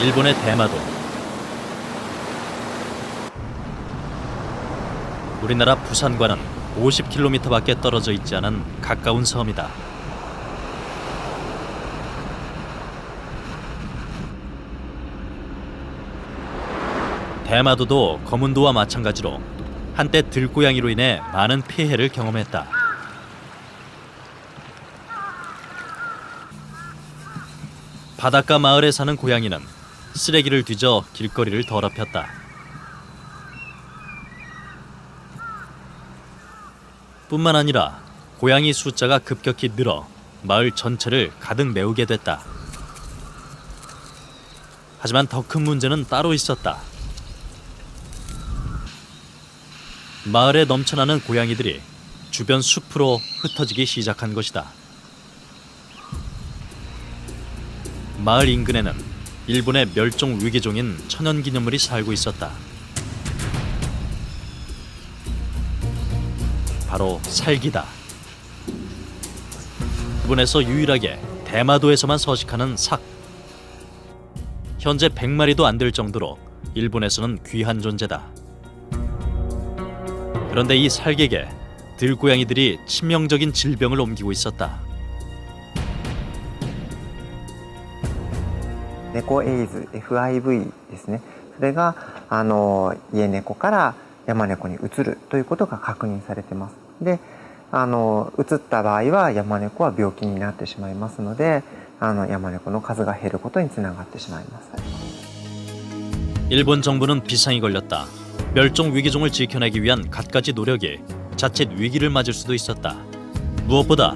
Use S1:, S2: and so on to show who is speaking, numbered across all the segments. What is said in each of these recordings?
S1: 일본의 대마도. 우리나라 부산과는 50km밖에 떨어져 있지 않은 가까운 섬이다. 대마도도 거문도와 마찬가지로 한때 들고양이로 인해 많은 피해를 경험했다. 바닷가 마을에 사는 고양이는 쓰레기를 뒤져 길거리를 더럽혔다. 뿐만 아니라 고양이 숫자가 급격히 늘어 마을 전체를 가득 메우게 됐다. 하지만 더 큰 문제는 따로 있었다. 마을에 넘쳐나는 고양이들이 주변 숲으로 흩어지기 시작한 것이다. 마을 인근에는 일본의 멸종 위기종인 천연기념물이 살고 있었다. 바로 살기다. 일본에서 유일하게 대마도에서만 서식하는 삭. 현재 100마리도 안 될 정도로 일본에서는 귀한 존재다. 그런데 이 살객에 들고양이들이 치명적인 질병을 옮기고 있었다.
S2: 猫エイズ FIV ですねそれがあの家猫から山猫に移るということが確認されてますであの移った場合は山猫は病気になってしまいますのであの山猫の数が減ることにつながってしまいます
S1: 일본 정부는 비상이 걸렸다. 멸종 위기종을 지켜내기 위한 갖가지 노력이 자칫 위기를 맞을 수도 있었다. 무엇보다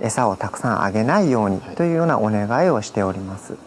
S2: 餌をたくさんあげないようにというようなお願いをしております。